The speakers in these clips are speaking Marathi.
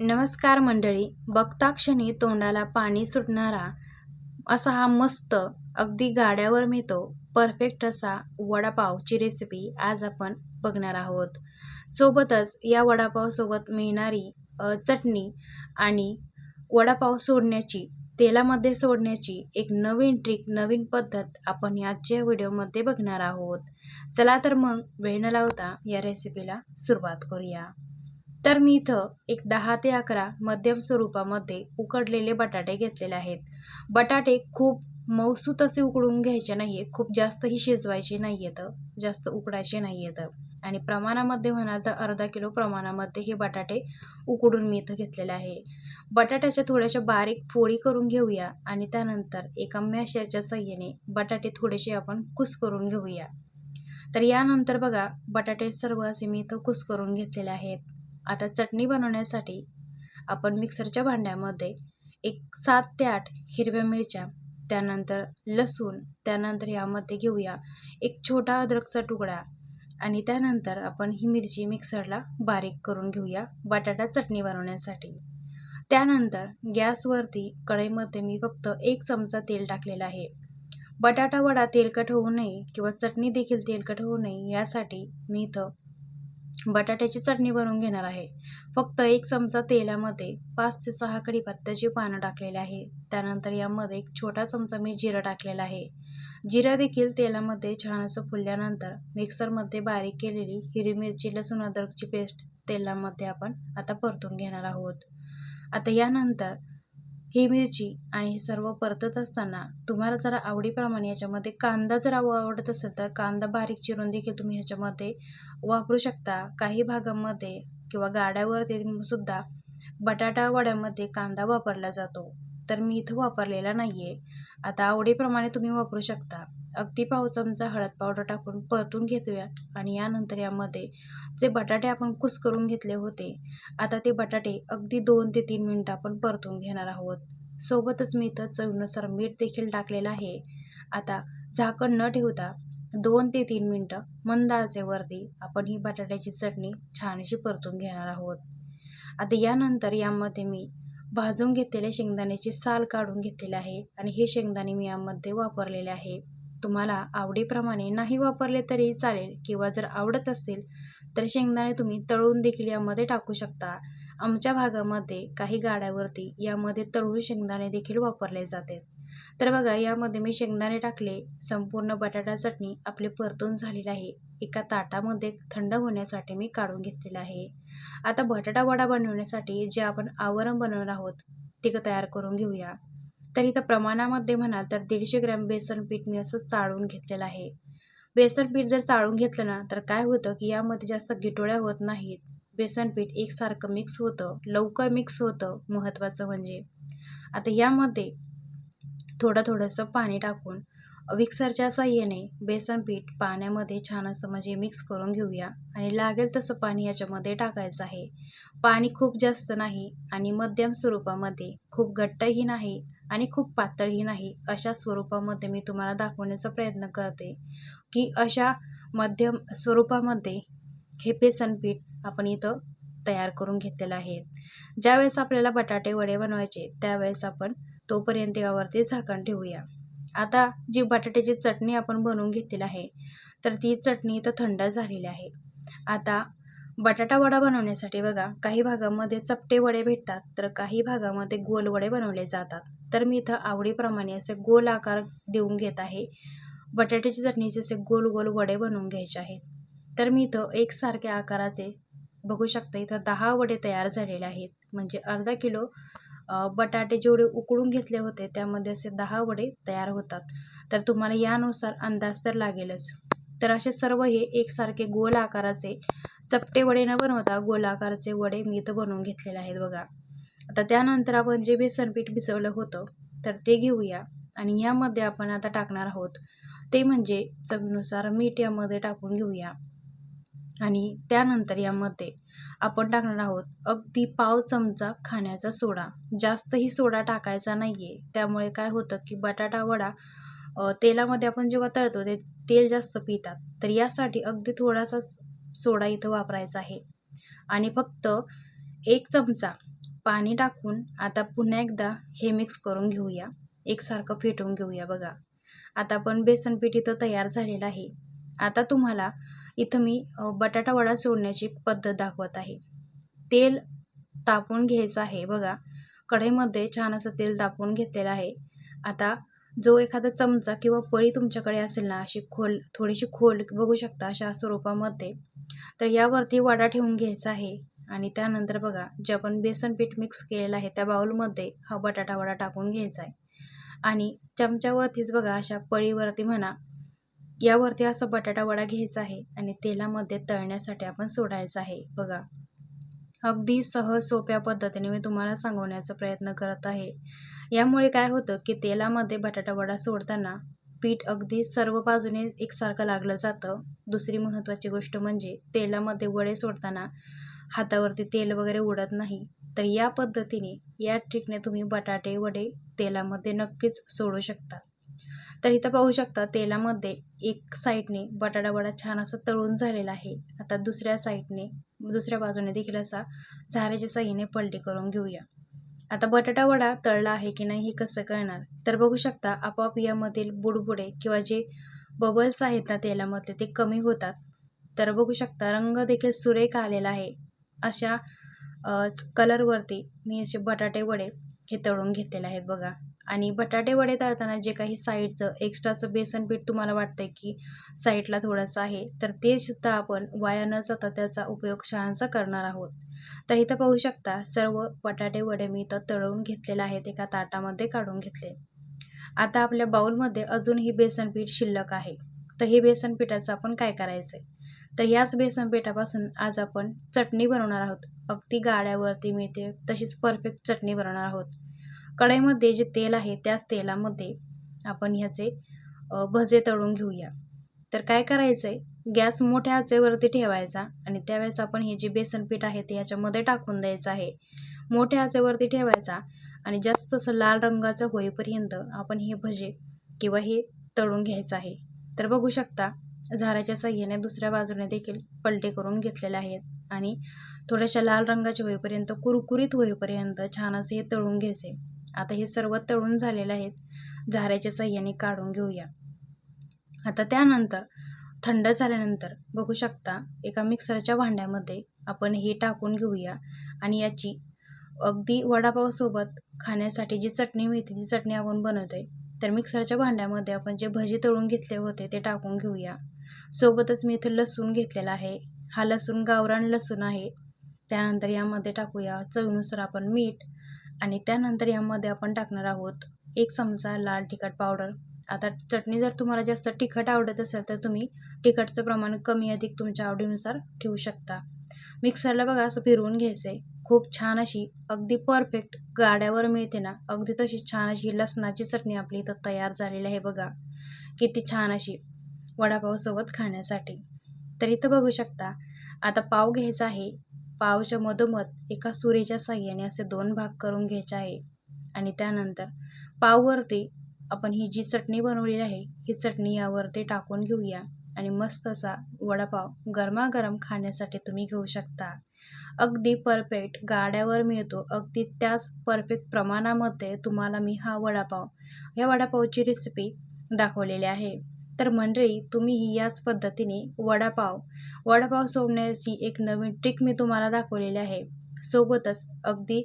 नमस्कार मंडळी बघता क्षणी तोंडाला पाणी सुटणारा असा हा मस्त अगदी गाड्यावर मिळतो परफेक्ट असा वडापावची रेसिपी आज आपण बघणार आहोत. सोबतच या वडापावसोबत मिळणारी चटणी आणि वडापाव सोडण्याची तेलामध्ये सोडण्याची एक नवीन ट्रिक नवीन पद्धत आपण याच्या व्हिडिओमध्ये बघणार आहोत. चला तर मग वेळ न लावता या रेसिपीला सुरुवात करूया. तर मी इथं एक दहा ते अकरा मध्यम स्वरूपामध्ये उकडलेले बटाटे घेतलेले आहेत. बटाटे खूप मऊसूत असे उकडून घ्यायचे नाही आहेत खूप जास्तही शिजवायचे नाही आहेत जास्त उकडायचे नाही आहेत आणि प्रमाणामध्ये म्हणाल तर अर्धा किलो प्रमाणामध्ये हे बटाटे उकडून मी इथं घेतलेले आहे. बटाट्याच्या थोड्याशा बारीक फोडी करून घेऊया आणि त्यानंतर एका मॅशरच्या सहाय्याने बटाटे थोडेसे आपण कुस करून घेऊया. तर यानंतर बघा बटाटे सर्व असे मी इथं कुस करून घेतलेले आहेत. आता चटणी बनवण्यासाठी आपण मिक्सरच्या भांड्यामध्ये एक सात ते आठ हिरव्या मिरच्या त्यानंतर लसूण त्यानंतर यामध्ये घेऊया एक छोटा अद्रकचा तुकडा आणि त्यानंतर आपण ही मिरची मिक्सरला बारीक करून घेऊया बटाटा चटणी बनवण्यासाठी. त्यानंतर गॅसवरती कढईमध्ये मी फक्त एक चमचा तेल टाकलेला आहे. बटाटा वडा तेलकट होऊ नये किंवा चटणी देखील तेलकट होऊ नये यासाठी मी इथं बटाट्याची चटणी बनवून घेणार आहे. फक्त एक चमचा तेलामध्ये पाच ते सहा कढीपत्त्याची पानं टाकलेली आहे. त्यानंतर यामध्ये एक छोटा चमचा मी जिरं टाकलेला आहे. जिरा देखील तेलामध्ये छान असं फुलल्यानंतर मिक्सरमध्ये बारीक केलेली हिरवी मिरची लसूण अद्रकची पेस्ट तेलामध्ये आपण आता परतून घेणार आहोत. आता यानंतर ही मिरची आणि हे सर्व परतत असताना तुम्हाला जरा आवडीप्रमाणे याच्यामध्ये कांदा जर आव- आवडत असेल तर कांदा बारीक चिरून देखील तुम्ही ह्याच्यामध्ये वापरू शकता. काही भागामध्ये किंवा गाड्यावरती सुद्धा बटाटा वड्यामध्ये कांदा वापरला जातो. तर मी इथं वापरलेला नाही आहे आता आवडीप्रमाणे तुम्ही वापरू शकता. अगदी पाव चमचा हळद पावडर टाकून परतून घेतूया आणि यानंतर यामध्ये जे बटाटे आपण कुस करून घेतले होते आता ते बटाटे अगदी दोन ते तीन मिनटं आपण परतून घेणार आहोत. सोबतच मी इथं चवीनुसार मीठ देखील टाकलेलं आहे. आता झाकण न ठेवता दोन ते तीन मिनटं मंद आचेवरती आपण ही बटाट्याची चटणी छानशी परतून घेणार आहोत. आता यानंतर यामध्ये मी भाजून घेतलेले शेंगदाण्याची साल काढून घेतलेली आहे आणि हे शेंगदाणे मी यामध्ये वापरलेले आहे. तुम्हाला आवडीप्रमाणे नाही वापरले तरी चालेल किंवा जर आवडत असतील तर शेंगदाणे तुम्ही तळून देखील यामध्ये टाकू शकता. आमच्या भागामध्ये काही गाड्यावरती यामध्ये तळून शेंगदाणे देखील वापरले जाते. तर बघा यामध्ये मी शेंगदाणे टाकले. संपूर्ण बटाटा चटणी आपली परतून झालेली आहे. एका ताटामध्ये थंड होण्यासाठी मी काढून घेतलेलं आहे. आता बटाटा वडा बनवण्यासाठी जे आपण आवरण बनवणार आहोत ते तयार करून घेऊया. तर इथं प्रमाणामध्ये म्हणाल तर दीडशे ग्रॅम बेसन पीठ मी असं चाळून घेतलेलं आहे. बेसन पीठ जर चाळून घेतलं ना तर काय होतं की यामध्ये जास्त गिटोळ्या होत नाहीत. बेसन पीठ एकसारखं मिक्स होतं लवकर मिक्स होतं महत्त्वाचं म्हणजे. आता यामध्ये थोडं थोडंसं पाणी टाकून विक्सरच्या साह्याने बेसन पीठ पाण्यामध्ये छान असं म्हणजे मिक्स करून घेऊया. आणि लागेल तसं पाणी याच्यामध्ये टाकायचं आहे. पाणी खूप जास्त नाही आणि मध्यम स्वरूपामध्ये खूप घट्टही नाही आणि खूप पातळही नाही अशा स्वरूपामध्ये मी तुम्हाला दाखवण्याचा प्रयत्न करते की अशा मध्यम स्वरूपामध्ये हे बेसन पीठ आपण इथं तयार करून घेतलेलं आहे. ज्यावेळेस आपल्याला बटाटे वडे बनवायचे त्यावेळेस आपण तोपर्यंत यावरती झाकण ठेवूया. आता जी बटाट्याची चटणी आपण बनवून घेतलेली आहे तर ती चटणी इथं थंड झालेली आहे. आता बटाटा वडा बनवण्यासाठी बघा काही भागामध्ये चपटे वडे भेटतात तर काही भागामध्ये गोल वडे बनवले जातात. तर मी इथं आवडीप्रमाणे असे गोल आकार देऊन घेत आहे. बटाट्याची चटणीचे असे गोल गोल वडे बनवून घ्यायचे आहेत. तर मी इथं एकसारख्या आकाराचे बघू शकता इथं दहा वडे तयार झालेले आहेत. म्हणजे अर्धा किलो बटाटे जेवढे उकळून घेतले होते त्यामध्ये असे दहा वडे तयार होतात. तर तुम्हाला यानुसार अंदाज तर लागेलच. तर असे सर्व हे एकसारखे गोल आकाराचे चपटे वडे न बनवता गोल आकाराचे वडे मी इथं बनवून घेतलेले आहेत बघा. आता त्यानंतर आपण जे बेसनपीठ भिजवलं होतं तर ते घेऊया. आणि यामध्ये आपण आता टाकणार आहोत ते म्हणजे चवीनुसार मीठ यामध्ये टाकून घेऊया. आणि त्यानंतर यामध्ये आपण टाकणार आहोत अगदी पाव चमचा खाण्याचा सोडा. जास्तही सोडा टाकायचा नाही आहे त्यामुळे काय होतं की बटाटा वडा तेलामध्ये आपण जेव्हा तळतो ते तेल जास्त पितात. तर यासाठी अगदी थोडासा सोडा इथं वापरायचा आहे. आणि फक्त एक चमचा पाणी टाकून आता पुन्हा एकदा हे मिक्स करून घेऊया. एकसारखं फेटून घेऊया बघा. आता पण बेसनपीठ इथं तयार झालेलं आहे. आता तुम्हाला इथं मी बटाटा वडा सोडण्याची पद्धत दाखवत आहे. तेल तापून घ्यायचं आहे. बघा कढईमध्ये छान असं तेल तापून घेतलेलं आहे. आता जो एखादा चमचा किंवा पळी तुमच्याकडे असेल ना अशी खोल थोडीशी खोल बघू शकता अशा स्वरूपामध्ये. तर यावरती वडा ठेवून घ्यायचा आहे. आणि त्यानंतर बघा जे आपण बेसन पीठ मिक्स केलेलं आहे त्या बाउलमध्ये हा बटाटा वडा टाकून घ्यायचा आहे. आणि चमच्यावरतीच बघा अशा पळीवरती म्हणा यावरती असा बटाटा वडा घ्यायचा आहे आणि तेलामध्ये तळण्यासाठी आपण सोडायचा आहे. बघा. अगदी सहज सोप्या पद्धतीने मी तुम्हाला सांगवण्याचा प्रयत्न करत आहे. यामुळे काय होतं की तेलामध्ये बटाटा वडा सोडताना पीठ अगदी सर्व बाजूने एकसारखं लागलं जातं. दुसरी महत्त्वाची गोष्ट म्हणजे तेलामध्ये वडे सोडताना हातावरती तेल वगैरे उडत नाही. तर या पद्धतीने या ट्रिकने तुम्ही बटाटे वडे तेलामध्ये नक्कीच सोडू शकता. तर इथं पाहू शकता तेलामध्ये एक साईडने बटाटा वडा छान असा तळून झालेला आहे. आता दुसऱ्या साईडने दुसऱ्या बाजूने देखील असा झाऱ्याच्या साह्याने पलटी करून घेऊया. आता बटाटा वडा तळला आहे की नाही हे कसं कळणार? तर बघू शकता आपोआप यामधील बुडबुडे किंवा जे बबल्स आहेत ना तेलामधले ते कमी होतात. तर बघू शकता रंग देखील सुरेख आलेला आहे. अशा कलरवरती मी असे बटाटे वडे हे तळून घेतलेले आहेत बघा. आणि बटाटे वडे तळताना जे काही साईडचं एक्स्ट्राचं बेसन पीठ तुम्हाला वाटतंय की साईडला थोडंसं आहे तर ते सुद्धा आपण वाया न जाता त्याचा उपयोग शाळांचा करणार आहोत. तर इथं पाहू शकता सर्व बटाटे वडे मी इथं तळून घेतलेले आहेत एका ताटामध्ये काढून घेतले. आता आपल्या बाउलमध्ये अजूनही बेसन पीठ शिल्लक आहे. तर हे बेसन पिठाचं आपण काय करायचं आहे तर याच बेसन पिठापासून आज आपण चटणी बनवणार आहोत. अगदी गाड्यावरती मिळते तशीच परफेक्ट चटणी बनवणार आहोत. कढईमध्ये जे तेल आहे त्याच तेलामध्ये आपण ह्याचे भजे तळून घेऊया. तर काय करायचं आहे गॅस मोठ्या आचेवरती ठेवायचा आणि त्यावेळेस आपण हे जे बेसन पीठ आहे ते ह्याच्यामध्ये टाकून द्यायचं आहे. मोठ्या आचेवरती ठेवायचा आणि जास्त असं लाल रंगाचं होईपर्यंत आपण हे भजे किंवा हे तळून घ्यायचं आहे. तर बघू शकता झाराच्या साह्याने दुसऱ्या बाजूने देखील पलटे करून घेतलेले आहेत आणि थोड्याशा लाल रंगाचे होईपर्यंत कुरकुरीत होईपर्यंत छान असे हे तळून घ्यायचे. आता हे सर्व तळून झालेले आहेत. झाऱ्याच्या साह्याने काढून घेऊया. आता त्यानंतर थंड झाल्यानंतर बघू शकता एका मिक्सरच्या भांड्यामध्ये आपण हे टाकून घेऊया आणि याची अगदी वडापावसोबत खाण्यासाठी जी चटणी मिळते ती चटणी आपण बनवतोय तर मिक्सरच्या भांड्यामध्ये आपण जे भजी तळून घेतले होते ते टाकून घेऊया. सोबतच मी इथे लसूण घेतलेला आहे. हा लसूण गावरान लसूण आहे. त्यानंतर यामध्ये टाकूया चवीनुसार आपण मीठ आणि त्यानंतर यामध्ये आपण टाकणार आहोत एक चमचा लाल तिखट पावडर. आता चटणी जर तुम्हाला जास्त तिखट आवडत असेल तर तुम्ही तिखटचं प्रमाण कमी अधिक तुमच्या आवडीनुसार ठेवू शकता. मिक्सरला बघा असं फिरवून घ्यायचं आहे खूप छान अशी अगदी परफेक्ट गाड्यावर मिळते ना अगदी तशी छान अशी लसणाची चटणी आपली इथं तयार झालेली आहे बघा. किती छान अशी वडापावसोबत खाण्यासाठी. तर इथं बघू शकता आता पाव घ्यायचा आहे. पावच्या मधोमध एका सुरीच्या साह्याने असे दोन भाग करून घ्यायचे आहे. आणि त्यानंतर पाववरती आपण ही जी चटणी बनवलेली आहे ही चटणी यावरती टाकून घेऊया. आणि मस्त असा वडापाव गरमागरम खाण्यासाठी तुम्ही घेऊ शकता. अगदी परफेक्ट गाड्यावर मिळतो. अगदी त्याच परफेक्ट प्रमाणामध्ये तुम्हाला मी हा वडापाव या वडापावची रेसिपी दाखवलेली आहे. तर मंडळी तुम्हीही याच पद्धतीने वडापाव वडापाव सोडण्याची एक नवीन ट्रिक मी तुम्हाला दाखवलेली आहे. सोबतच अगदी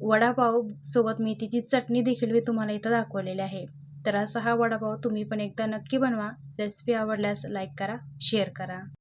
वडापाव सोबत मी तिची चटणी देखील मी तुम्हाला इथं दाखवलेली आहे. तर असा हा वडापाव तुम्ही पण एकदा नक्की बनवा. रेसिपी आवडल्यास लाईक करा शेअर करा.